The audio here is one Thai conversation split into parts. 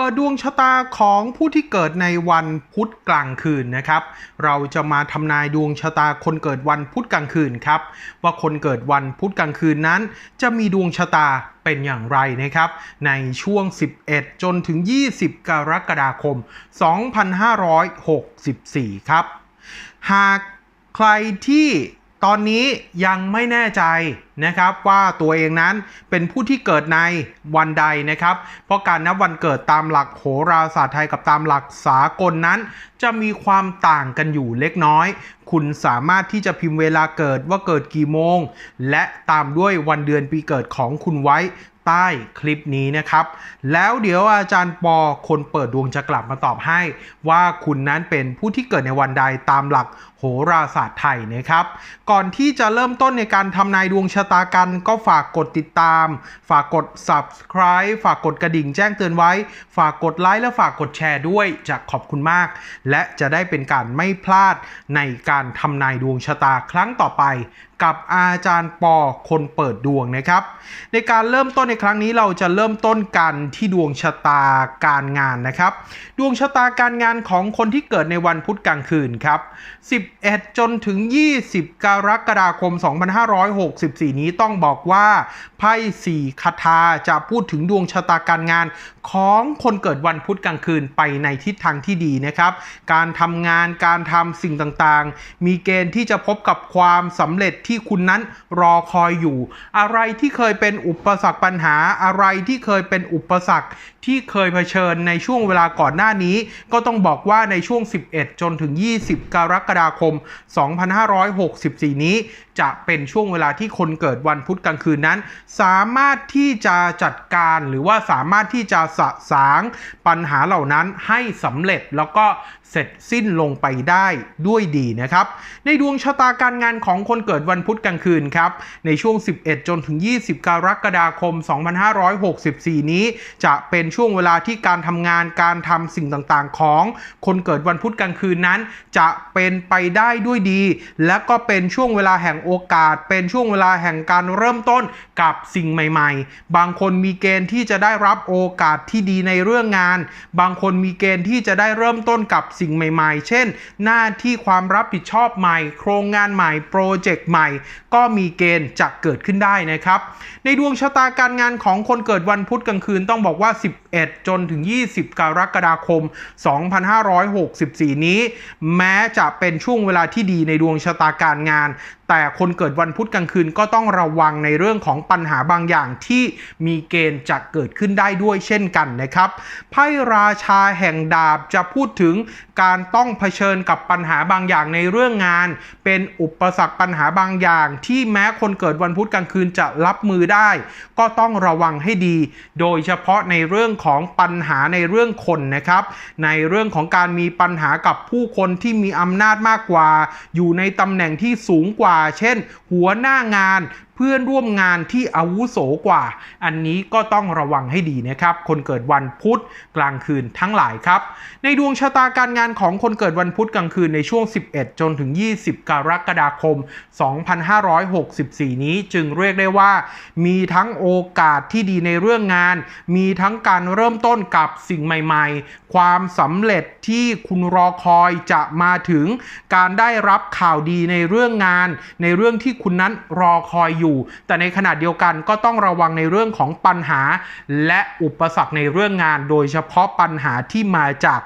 ปิดดวงชะตาของผู้ที่เกิดในวันพุธกลางคืนนะครับ เราจะมาทำนายดวงชะตาคนเกิดวันพุธกลางคืนครับ ว่าคนเกิดวันพุธกลางคืนนั้น จะมีดวงชะตาเป็นอย่างไรนะครับ ในช่วง 11 จนถึง 20 กรกฎาคม 2564 ครับ หากใครที่ ตอนนี้ยังไม่แน่ใจนะครับว่าตัวเองนั้นเป็นผู้ที่เกิดในวันใดนะครับ เพราะการนับวันเกิดตามหลักโหราศาสตร์ไทยกับตามหลักสากลนั้น จะมีความต่างกันอยู่เล็กน้อย คุณสามารถที่จะพิมพ์เวลาเกิดว่าเกิดกี่โมง และตามด้วยวันเดือนปีเกิดของคุณไว้ใต้คลิปนี้นะครับ แล้วเดี๋ยวอาจารย์ปอคนเปิดดวงจะกลับมาตอบให้ ว่าคุณนั้นเป็นผู้ที่เกิดในวันใดตามหลัก โหราศาสตร์ไทยนะครับ ก่อนที่จะเริ่มต้นในการทำนายดวงชะตากัน ก็ฝากกดติดตาม ฝากกด subscribe ฝากกดกระดิ่งแจ้งเตือนไว้ ฝากกดไลค์และฝากกดแชร์ด้วยจะขอบคุณมาก และจะได้เป็นการไม่พลาดในการทำนายดวงชะตาครั้งต่อไป กับอาจารย์ปอคนเปิดดวงนะครับ ในการเริ่มต้นในครั้งนี้เราจะเริ่มต้นกันที่ดวงชะตาการงานนะครับ ดวงชะตาการงานของคนที่เกิดในวันพุธกลางคืนครับ11 จนถึง 20 กรกฎาคม 2564 นี้ต้องบอกว่าไพ่สี่คาถาจะพูดถึงดวงชะตาการงานของคนเกิดวันพุธกลางคืนไปในทิศทางที่ดีนะครับ การทำงานการทำสิ่งต่างๆ มีเกณฑ์ที่จะพบกับความสำเร็จที่คุณนั้นรอคอยอยู่ อะไรที่เคยเป็นอุปสรรคปัญหาอะไรที่เคยเป็นอุปสรรคที่เคยเผชิญในช่วงเวลาก่อนหน้านี้ ก็ต้องบอกว่าในช่วง 11 จนถึง 20 กรกฎาคม 2564 นี้ จะเป็นช่วงเวลาที่คนเกิดวันพุธกลางคืนนั้น สามารถที่จะจัดการหรือว่าสามารถที่จะสะสางปัญหาเหล่านั้นให้สำเร็จแล้วก็เสร็จสิ้นลงไปได้ด้วยดีนะครับ ในดวงชะตาการงานของคนเกิดวันพุธกลางคืนครับ ในช่วง 11 จนถึง 20 กรกฎาคม 2564 นี้ จะเป็นช่วงเวลาที่การทำงานการทำสิ่งต่างๆ ของคนเกิดวันพุธกลางคืนนั้น จะเป็นไปได้ด้วยดี และก็เป็นช่วงเวลาแห่งโอโอกาสเป็นช่วงเวลาแห่งการเริ่มต้นกับสิ่งใหม่ๆ บางคนมีเกณฑ์ที่จะได้รับโอกาสที่ดีในเรื่องงาน บางคนมีเกณฑ์ที่จะได้เริ่มต้นกับสิ่งใหม่ๆ เช่น หน้าที่ความรับผิดชอบใหม่ โครงงานใหม่โปรเจกต์ใหม่ ก็มีเกณฑ์จะเกิดขึ้นได้นะครับ ในดวงชะตาการงานของคนเกิดวันพุธกลางคืนต้องบอกว่า 11 จนถึง 20 กรกฎาคม 2564 นี้ แม้จะเป็นช่วงเวลาที่ดีในดวงชะตาการงาน แต่คนเกิดวันพุธกลางคืนก็ต้องระวังในเรื่องของปัญหาบางอย่างที่มีเกณฑ์จะเกิดขึ้นได้ด้วยเช่นกันนะครับไพ่ราชาแห่งดาบจะพูดถึงการต้องเผชิญกับปัญหาบางอย่างในเรื่องงาน เป็นอุปสรรคปัญหาบางอย่าง ที่แม้คนเกิดวันพุธกลางคืนจะรับมือได้ ก็ต้องระวังให้ดี โดยเฉพาะในเรื่องของปัญหาในเรื่องคนนะครับ ในเรื่องของการมีปัญหากับผู้คนที่มีอำนาจมากกว่า อยู่ในตำแหน่งที่สูงกว่าเช่น หัวหน้างาน พื่อนร่วมงานที่อาวุโสกว่า อันนี้ก็ต้องระวังให้ดีนะครับ คนเกิดวันพุธกลางคืนทั้งหลายครับ ในดวงชะตาการงานของคนเกิดวันพุธกลางคืนในช่วง 11 จนถึง 20 กรกฎาคม 2564 นี้จึงเรียกได้ว่า มีทั้งโอกาสที่ดีในเรื่องงาน มีทั้งการเริ่มต้นกับสิ่งใหม่ๆ ความสำเร็จที่คุณรอคอยจะมาถึง การได้รับข่าวดีในเรื่องงาน ในเรื่องที่คุณนั้นรอคอยอยู่อยู่ แต่ในขณะเดียวกันก็ต้องระวังในเรื่องของปัญหา และอุปสรรคในเรื่องงาน โดยเฉพาะปัญหาที่มาจาก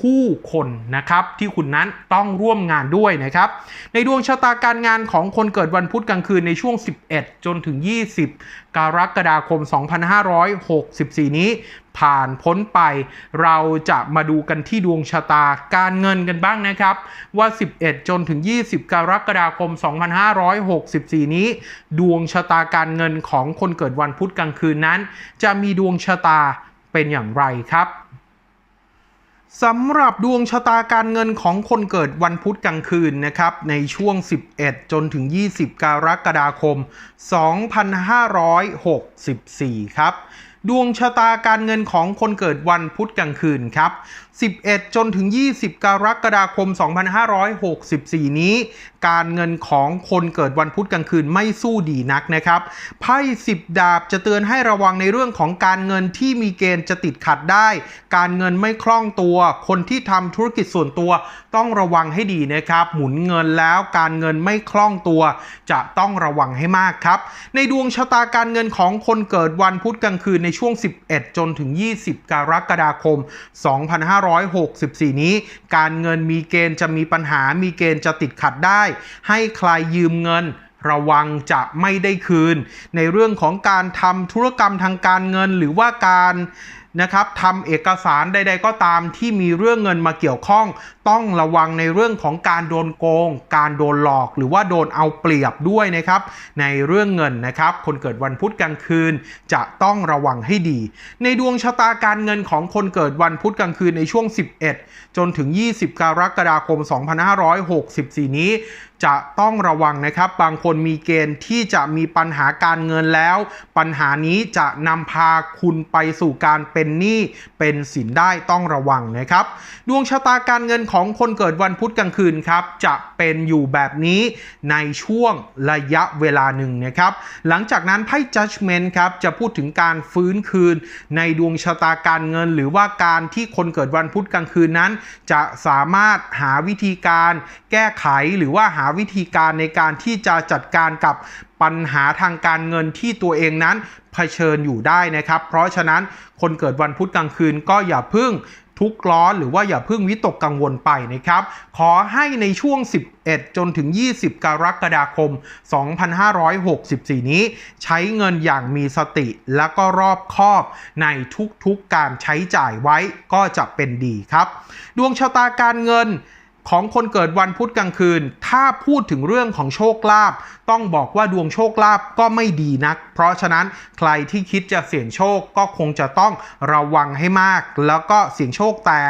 ผู้คนนะครับที่คุณนั้นต้องร่วมงานด้วยนะครับในดวงชะตาการงานของคนเกิดวันพุธกลางคืนในช่วง 11 จนถึง 20 กรกฎาคม 2564 นี้ผ่านพ้นไปเราจะมาดูกันที่ดวงชะตาการเงินกันบ้างนะครับ ว่า 11 จนถึง 20 กรกฎาคม 2564 นี้ ดวงชะตาการเงินของคนเกิดวันพุธกลางคืนนั้น จะมีดวงชะตาเป็นอย่างไรครับ สำหรับดวงชะตาการเงินของคนเกิดวันพุธกลางคืนนะครับ ในช่วง 11 จนถึง 20 กรกฎาคม 2564 ครับ ดวงชะตาการเงินของคนเกิดวันพุธกลางคืนครับ 11 จนถึง 20 กรกฎาคม 2564 นี้ การเงินของคนเกิดวันพุธกลางคืนไม่สู้ดีนักนะครับไพ่10 ดาบจะเตือนให้ระวังในเรื่องของการเงินที่มีเกณฑ์จะติดขัดได้ การเงินไม่คล่องตัว คนที่ทำธุรกิจส่วนตัวต้องระวังให้ดีนะครับ หมุนเงินแล้วการเงินไม่คล่องตัว จะต้องระวังให้มากครับ ในดวงชะตาการเงินของคนเกิดวันพุธกลางคืนในช่วง 11 จนถึง 20 กรกฎาคม2564 นี้ การเงินมีเกณฑ์จะมีปัญหา มีเกณฑ์จะติดขัดได้ ให้ใครยืมเงินระวังจะไม่ได้คืน ในเรื่องของการทำธุรกรรมทางการเงินหรือว่าการ นะครับทำเอกสารใด ๆ ก็ตามที่มีเรื่องเงินมาเกี่ยวข้อง ต้องระวังในเรื่องของการโดนโกง การโดนหลอก หรือว่าโดนเอาเปรียบด้วยนะครับ ในเรื่องเงินนะครับ คนเกิดวันพุธกลางคืน จะต้องระวังให้ดี ในดวงชะตาการเงินของคนเกิดวันพุธกลางคืนในช่วง 11 จนถึง 20 กรกฎาคม 2564 นี้จะต้องระวังนะครับ บางคนมีเกณฑ์ที่จะมีปัญหาการเงินแล้ว ปัญหานี้จะนำพาคุณไปสู่การเป็นหนี้เป็นสินได้ต้องระวังนะครับ ดวงชะตาการเงินของคนเกิดวันพุธกลางคืนครับ จะเป็นอยู่แบบนี้ในช่วงระยะเวลาหนึ่งนะครับ หลังจากนั้นไพ่ judgment ครับจะพูดถึงการฟื้นคืนในดวงชะตาการเงิน หรือว่าการที่คนเกิดวันพุธกลางคืนนั้น จะสามารถหาวิธีการแก้ไขหรือว่าหาวิธีการในการที่จะจัดการกับ ปัญหาทางการเงินที่ตัวเองนั้นเผชิญอยู่ได้นะครับ เพราะฉะนั้นคนเกิดวันพุธกลางคืนก็อย่าพึ่งทุกข์ร้อนหรือว่าอย่าเพิ่งวิตกกังวลไปนะครับ ขอให้ในช่วง 11 จนถึง 20 กรกฎาคม 2564 นี้ ใช้เงินอย่างมีสติและก็รอบคอบในทุกๆการใช้จ่ายไว้ก็จะเป็นดีครับ ดวงชะตาการเงิน ของคนเกิดวันพุธกลางคืน ถ้าพูดถึงเรื่องของโชคลาภต้องบอกว่าดวงโชคลาภก็ไม่ดีนัก เพราะฉะนั้นใครที่คิดจะเสี่ยงโชคก็คงจะต้องระวังให้มาก แล้วก็เสี่ยงโชคแต่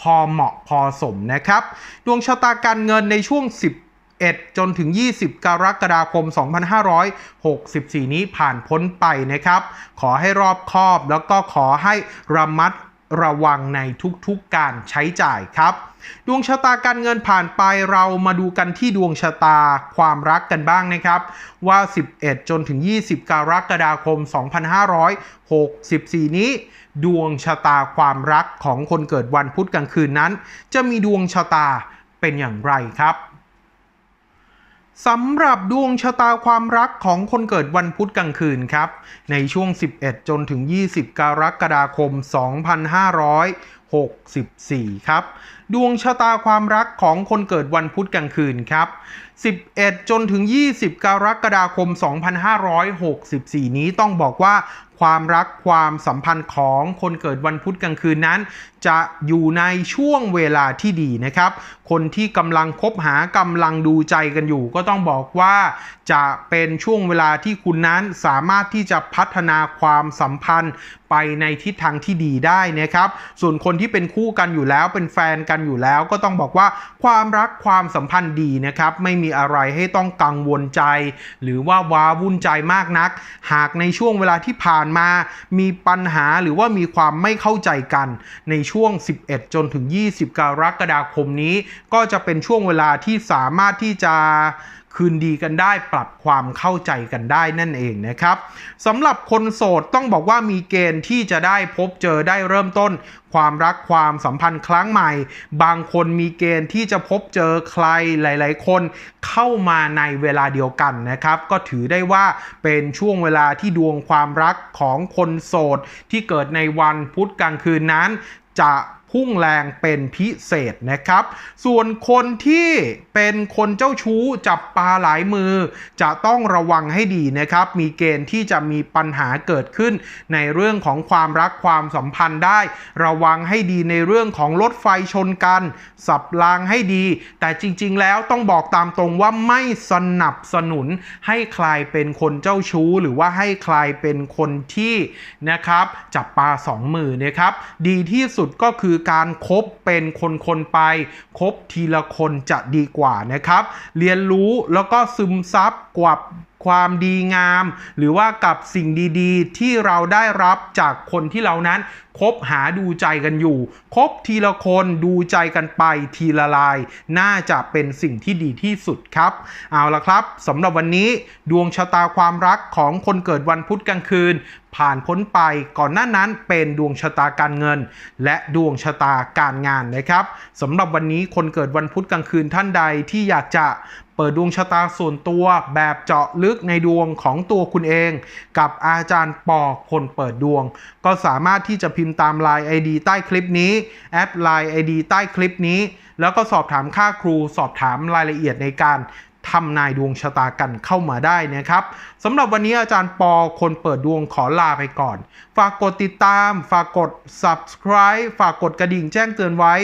พอเหมาะพอสมนะครับ ดวงชะตาการเงินในช่วง 10 1จนถึง 20 กรกฎาคม 2564 นี้ผ่านพ้นไปนะครับ ขอให้รอบคอบแล้วก็ขอให้ระมัด ระวังในทุกๆการใช้จ่ายครับ ดวงชะตาการเงินผ่านไปเรามาดูกันที่ดวงชะตาความรักกันบ้างนะครับ ว่า 11 จนถึง 20 กรกฎาคม 2564 นี้ ดวงชะตาความรักของคนเกิดวันพุธกลางคืนนั้น จะมีดวงชะตาเป็นอย่างไรครับ สำหรับดวงชะตาความรักของคนเกิดวันพุธกลางคืนครับ ในช่วง 11 จนถึง 20 กรกฎาคม 64 ครับ ดวงชะตาความรักของคนเกิดวันพุธกลางคืนครับ 11 จนถึง 20 กรกฎาคม 2564 นี้ต้องบอกว่าความรักความสัมพันธ์ของคนเกิดวันพุธกลางคืนนั้น จะอยู่ในช่วงเวลาที่ดีนะครับ คนที่กำลังคบหากำลังดูใจกันอยู่ ก็ต้องบอกว่าจะเป็นช่วงเวลาที่คุณนั้นสามารถที่จะพัฒนาความสัมพันธ์ไปในทิศทางที่ดีได้นะครับ ส่วนคนที่ที่เป็นคู่กันอยู่แล้ว เป็นแฟนกันอยู่แล้ว ก็ต้องบอกว่าความรักความสัมพันธ์ดีนะครับ ไม่มีอะไรให้ต้องกังวลใจ หรือว่าว้าวุ่นใจมากนัก หากในช่วงเวลาที่ผ่านมา มีปัญหาหรือว่ามีความไม่เข้าใจกัน ในช่วง 11 จนถึง 20 กรกฎาคมนี้ ก็จะเป็นช่วงเวลาที่สามารถที่จะ คืนดีกันได้ปรับความเข้าใจกันได้นั่นเองนะครับสำหรับคนโสดต้องบอกว่ามีเกณฑ์ที่จะได้พบเจอได้เริ่มต้น ความรักความสัมพันธ์ครั้งใหม่ บางคนมีเกณฑ์ที่จะพบเจอใครหลาย ๆ คนเข้ามาในเวลาเดียวกันนะครับ ก็ถือได้ว่าเป็นช่วงเวลาที่ดวงความรักของคนโสดที่เกิดในวันพุธกลางคืนนั้นจะ พุ่งแรงเป็นพิเศษนะครับ ส่วนคนที่เป็นคนเจ้าชู้จับปลาหลายมือ จะต้องระวังให้ดีนะครับ มีเกณฑ์ที่จะมีปัญหาเกิดขึ้น ในเรื่องของความรักความสัมพันธ์ได้ ระวังให้ดีในเรื่องของรถไฟชนกัน สับรางให้ดี แต่จริง ๆ แล้วต้องบอกตามตรงว่าไม่สนับสนุนให้ใครเป็นคนเจ้าชู้ หรือว่าให้ใครเป็นคนที่นะครับจับปลาสองมือนะครับ ดีที่สุดก็คือการคบเป็นคนๆไปคบทีละคนจะดีกว่านะครับ เรียนรู้แล้วก็ซึมซับกว่าความดีงาม หรือว่ากับสิ่งดีๆ ที่เราได้รับจากคนที่เรานั้นคบหาดูใจกันอยู่ คบทีละคนดูใจกันไปทีละลาย น่าจะเป็นสิ่งที่ดีที่สุดครับ เอาละครับสำหรับวันนี้ดวงชะตาความรักของคนเกิดวันพุธกลางคืน ผ่านพ้นไปก่อนหน้านั้นเป็นดวงชะตาการเงิน และดวงชะตาการงานนะครับสำหรับวันนี้คนเกิดวันพุธกลางคืนท่านใดที่อยากจะเปิดดวงชะตาส่วนตัวแบบเจาะลึกในดวงของตัวคุณเอง กับอาจารย์ปอคนเปิดดวง ก็สามารถที่จะพิมพ์ตาม Line ID ใต้คลิปนี้แอด Line ID ใต้คลิปนี้ แล้วก็สอบถามค่าครูสอบถามรายละเอียดในการ ทำนายดวงชะตากันเข้ามาได้นะครับสำหรับวันนี้อาจารย์ปอคนเปิดดวงขอลาไปก่อน ฝากกดติดตาม ฝากกด subscribe ฝากกดกระดิ่งแจ้งเตือนไว้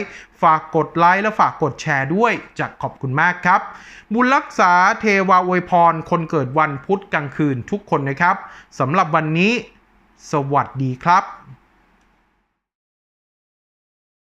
ฝากกดไลค์และฝากกดแชร์ด้วยจะขอบคุณมากครับ บุญรักษาเทวาอวยพร คนเกิดวันพุธกลางคืนทุกคนนะครับสำหรับวันนี้ สวัสดีครับ